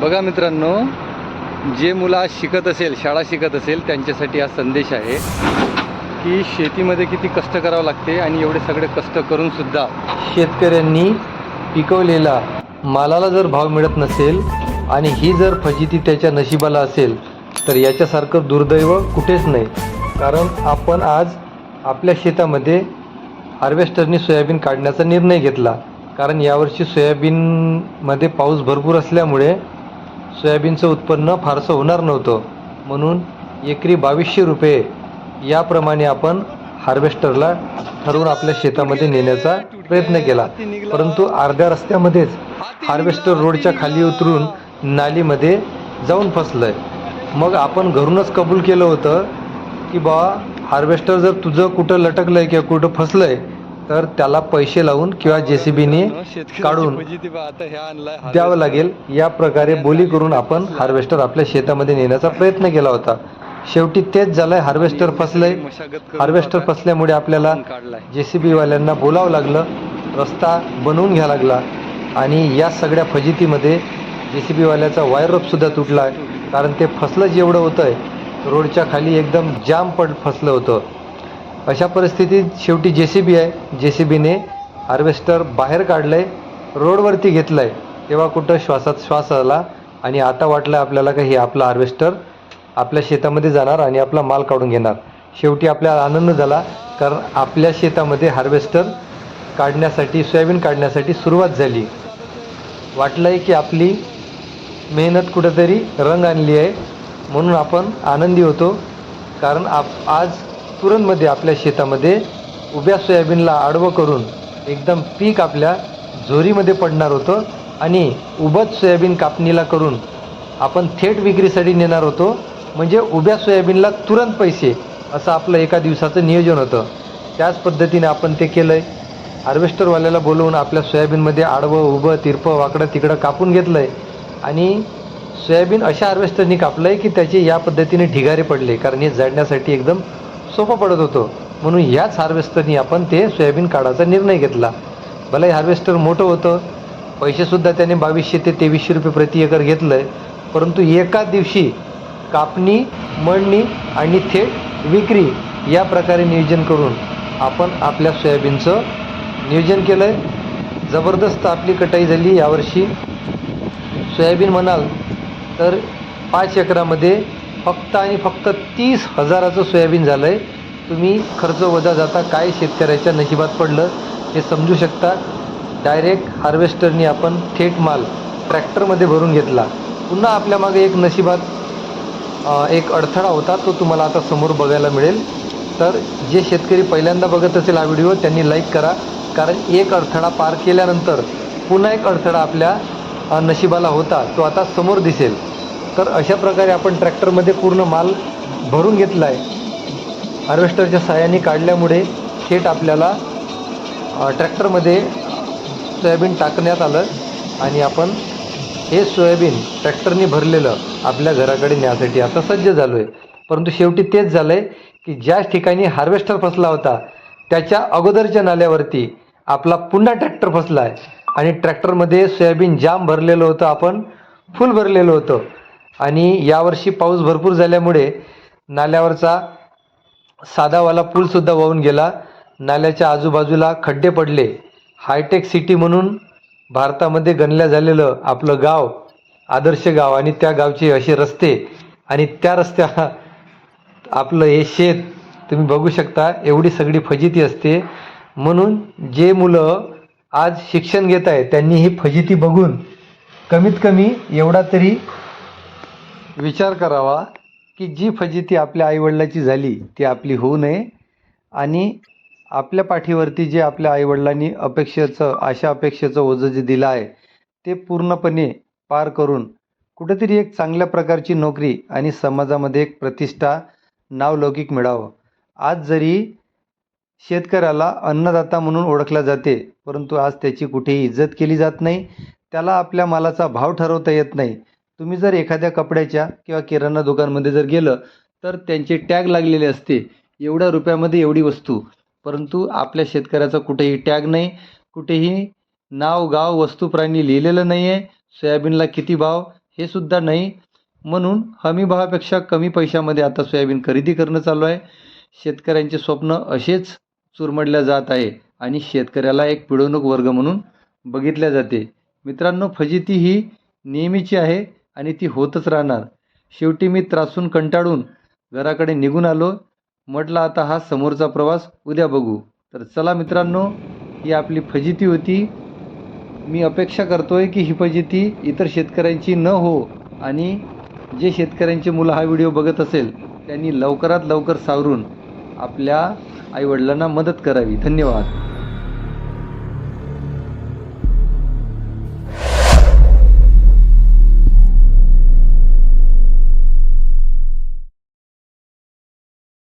बघा मित्रांनो जे मुलं आज शिकत असेल शाळा शिकत असेल त्यांच्यासाठी हा संदेश आहे की शेतीमध्ये किती कष्ट करावं लागते आणि एवढे सगळे कष्ट करूनसुद्धा शेतकऱ्यांनी पिकवलेला मालाला जर भाव मिळत नसेल आणि ही जर फजिती त्याच्या नशिबाला असेल तर याच्यासारखं दुर्दैव कुठेच नाही. कारण आपण आज आपल्या शेतामध्ये हार्वेस्टरनी सोयाबीन काढण्याचा निर्णय घेतला. कारण यावर्षी सोयाबीनमध्ये पाऊस भरपूर असल्यामुळे सोयाबीनचं उत्पन्न फारसं होणार नव्हतं. म्हणून एकरी बावीसशे रुपये याप्रमाणे आपण हार्वेस्टरला ठरवून आपल्या शेतामध्ये नेण्याचा प्रयत्न केला. परंतु अर्ध्या रस्त्यामध्येच हार्वेस्टर रोडच्या खाली उतरून नालीमध्ये जाऊन फसलं आहे मग आपण घरूनच कबूल केलं होतं की बा हार्वेस्टर जर तुझं कुठं लटकलं आहे किंवा कुठं फसलं आहे तर त्याला पैसे लावून किंवा जे सी बीने काढून द्यावं लागेल. या प्रकारे बोली करून आपण हार्वेस्टर आपल्या शेतामध्ये नेण्याचा प्रयत्न केला होता. शेवटी तेच झालंय हार्वेस्टर फसलंय. हार्वेस्टर फसल्यामुळे आपल्याला जे सी बीवाल्यांना बोलावं लागलं रस्ता बनवून घ्यावा लागला आणि या सगळ्या फजितीमध्ये जे सी बीवाल्याचा वायर रोपसुद्धा तुटला. कारण ते फसलं जेवढं होतं आहे रोडच्या खाली एकदम जाम पड फसलं होतं. अशा परिस्थितीत शेवटी जे सी बी आहे. जे सी बीने हार्वेस्टर बाहेर काढलं आहे रोडवरती घेतलं आहे तेव्हा कुठं श्वासात श्वास आला आणि आता वाटलं आपल्याला का हे आपलं हार्वेस्टर आपल्या शेतामध्ये जाणार आणि आपला माल काढून घेणार. शेवटी आपल्याला आनंद झाला कारण आपल्या शेतामध्ये हार्वेस्टर काढण्यासाठी सोयाबीन काढण्यासाठी सुरुवात झाली. वाटलं आहे की आपली मेहनत कुठंतरी रंग आणली आहे म्हणून आपण आनंदी होतो कारण आप आज तुरंतमध्ये आपल्या शेतामध्ये उभ्या सोयाबीनला आडवं करून एकदम पीक आपल्या झोरीमध्ये पडणार होतं आणि उभंच सोयाबीन कापणीला करून आपण थेट विक्रीसाठी नेणार होतो. म्हणजे उभ्या सोयाबीनला तुरंत पैसे असं आपलं एका दिवसाचं नियोजन होतं. त्याच पद्धतीने आपण ते केलं आहे हार्वेस्टरवाल्याला बोलवून आपल्या सोयाबीनमध्ये आडवं उभं तिरपं वाकडं तिकडं कापून घेतलं आहे आणि सोयाबीन अशा हार्वेस्टरनी कापलं आहे की त्याचे या पद्धतीने ढिगारे पडले. कारण हे जाडण्यासाठी एकदम सोपं पडत होतं. म्हणून ह्याच हार्वेस्टरनी आपण ते सोयाबीन काढायचा निर्णय घेतला. भले हार्वेस्टर मोठं होतं पैसेसुद्धा त्याने बावीसशे ते तेवीसशे रुपये प्रति एकर घेतलं आहे परंतु एका दिवशी कापणी मळणी आणि थेट विक्री या प्रकारे नियोजन करून आपण आपल्या सोयाबीनचं नियोजन केलं आहे जबरदस्त आपली कटाई झाली यावर्षी. सोयाबीन म्हणाल तर पाच एकरामध्ये फक्त आणि फक्त तीस हजाराचं सोयाबीन झालं आहे तुम्ही खर्च वजा जाता काय शेतकऱ्याच्या नशिबात पडलं हे समजू शकता. डायरेक्ट हार्वेस्टरनी आपण थेट माल ट्रॅक्टरमध्ये भरून घेतला. पुन्हा आपल्या मागे एक नशिबात एक अडथळा होता तो तुम्हाला आता समोर बघायला मिळेल. तर जे शेतकरी पहिल्यांदा बघत असेल हा व्हिडिओ त्यांनी लाईक करा. कारण एक अडथळा पार केल्यानंतर पुन्हा एक अडथळा आपल्या नशिबाला होता तो आता समोर दिसेल. तर अशा प्रकारे आपण ट्रॅक्टरमध्ये पूर्ण माल भरून घेतला आहे हार्वेस्टरच्या साहाय्याने काढल्यामुळे थेट आपल्याला ट्रॅक्टरमध्ये सोयाबीन टाकण्यात आलं आणि आपण हे सोयाबीन ट्रॅक्टरने भरलेलं आपल्या घराकडे न्यासाठी आता सज्ज झालो आहे परंतु शेवटी तेच झालं आहे की ज्या ठिकाणी हार्वेस्टर फसला होता त्याच्या अगोदरच्या नाल्यावरती आपला पुन्हा ट्रॅक्टर फसला आहे आणि ट्रॅक्टरमध्ये सोयाबीन जाम भरलेलं होतं आपण फुल भरलेलं होतं. आणि यावर्षी पाऊस भरपूर झाल्यामुळे नाल्यावरचा साधावाला पूलसुद्धा वाहून गेला. नाल्याच्या आजूबाजूला खड्डे पडले. हायटेक सिटी म्हणून भारतामध्ये गणल्या झालेलं आपलं गाव आदर्श गाव आणि त्या गावचे असे रस्ते आणि त्या रस्त्या आपलं हे शेत तुम्ही बघू शकता एवढी सगळी फजिती असते. म्हणून जे मुलं आज शिक्षण घेत आहे त्यांनी ही फजिती बघून कमीत कमी एवढा तरी विचार करावा की जी फजिती आपल्या आईवडिलाची झाली ती आपली होऊ नये आणि आपल्या पाठीवरती जे आपल्या आईवडिलांनी अपेक्षेचं आशा अपेक्षेचं ओझं जे दिलं आहे ते पूर्णपणे पार करून कुठेतरी एक चांगल्या प्रकारची नोकरी आणि समाजामध्ये एक प्रतिष्ठा नावलौकिक मिळावं. आज जरी शेतकऱ्याला अन्नदाता म्हणून ओळखला जाते परंतु आज त्याची कुठेही इज्जत केली जात नाही त्याला आपल्या मालाचा भाव ठरवता येत नाही तुम्ही जर एखाद्या कपड्याच्या किंवा किराणा दुकानमध्ये जर गेलं तर त्यांचे टॅग लागलेले असते. एवढ्या रुपयामध्ये एवढी वस्तू. परंतु आपल्या शेतकऱ्याचा कुठेही टॅग नाही कुठेही नाव गाव वस्तू प्राणी लिहिलेलं नाही आहे सोयाबीनला किती भाव हे सुद्धा नाही. म्हणून हमी भावापेक्षा कमी पैशामध्ये आता सोयाबीन खरेदी करणं चालू आहे. शेतकऱ्यांचे स्वप्न असेच चुरमडल्या जात आहे आणि शेतकऱ्याला एक पिळवणूक वर्ग म्हणून बघितल्या जाते. मित्रांनो फजिती ही नेहमीची आहे. आणि ती होतच राहणार. शेवटी मी त्रासून कंटाळून घराकडे निघून आलो. म्हटलं आता हा समोरचा प्रवास उद्या बघू. तर चला मित्रांनो ही आपली फजिती होती. मी अपेक्षा करतोय की ही फजिती इतर शेतकऱ्यांची न हो आणि जे शेतकऱ्यांची मुलं हा व्हिडिओ बघत असेल त्यांनी लवकरात लवकर सावरून आपल्या आईवडिलांना मदत करावी. धन्यवाद.